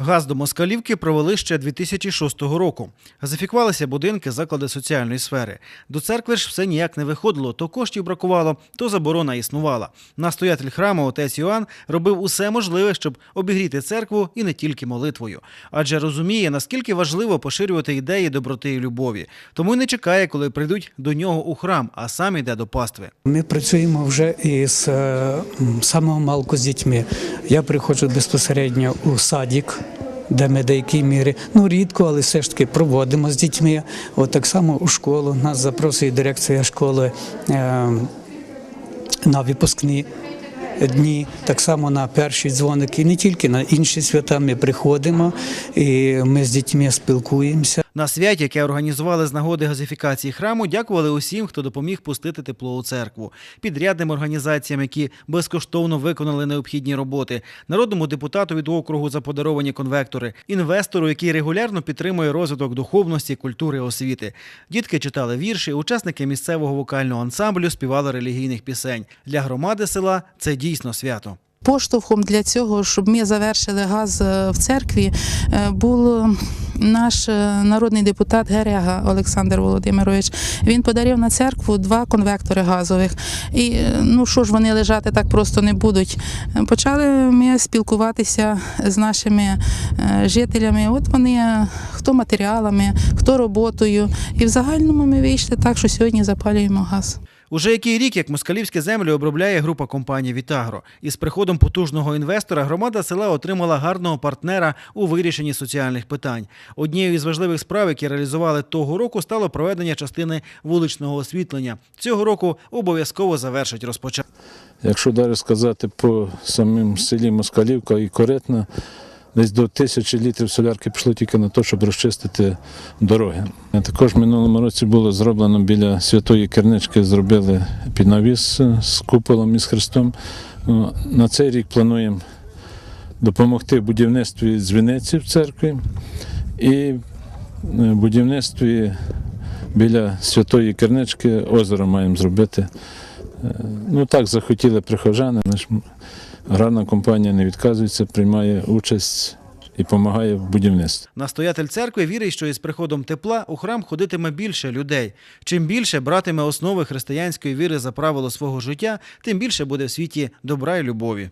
Газ до Москалівки провели ще 2006 року. Газифікувалися будинки, заклади соціальної сфери. До церкви ж все ніяк не виходило, то коштів бракувало, то заборона існувала. Настоятель храму отець Йоанн робив усе можливе, щоб обігріти церкву і не тільки молитвою. Адже розуміє, наскільки важливо поширювати ідеї доброти і любові. Тому й не чекає, коли прийдуть до нього у храм, а сам йде до пастви. Ми працюємо вже із е, самого малку з дітьми. Я приходжу безпосередньо у садик. Де ми деякій мірі, ну рідко, але все ж таки проводимо з дітьми. От так само у школу нас запросить дирекція школи е, на випускні дні, так само на перші дзвоники, не тільки на інші свята. Ми приходимо і ми з дітьми спілкуємося. На святі, яке організували з нагоди газифікації храму, дякували усім, хто допоміг пустити тепло у церкву, підрядним організаціям, які безкоштовно виконали необхідні роботи, народному депутату від округу за подаровані конвектори, інвестору, який регулярно підтримує розвиток духовності, культури, освіти. Дітки читали вірші, учасники місцевого вокального ансамблю співали релігійних пісень. Для громади села це дійсно свято. Поштовхом для цього, щоб ми завершили газ е, в церкві, е, був наш е, народний депутат Герега Олександр Володимирович. Він подарив на церкву два конвектори газових. І ну що ж вони лежати так просто не будуть. Почали ми спілкуватися з нашими жителями. От вони хто матеріалами, хто роботою. І в загальному ми вийшли так, що сьогодні запалюємо газ. Уже який рік, як москалівські землі обробляє група компаній Вітагро. Із приходом потужного інвестора громада села отримала гарного партнера у вирішенні соціальних питань. Однією із важливих справ, які реалізували того року, стало проведення частини вуличного освітлення. Цього року обов'язково завершить розпочати. Якщо далі сказати по самим селі Москалівка і Коретна, десь до тисячі літрів солярки пішло тільки на те, щоб розчистити дороги. Також в минулому році було зроблено біля святої кернички, зробили піднавіс з куполом і з Христом. Ну, На цей рік плануємо допомогти будівництві дзвіниці в церкві і е, будівництві біля святої кернички озеро маємо зробити. Е, Ну так захотіли прихожани. Аграрна компанія не відказується, приймає участь і допомагає в будівництві. Настоятель церкви вірить, що із приходом тепла у храм ходитиме більше людей. Чим більше братиме основи християнської віри за правило свого життя, тим більше буде в світі добра і любові.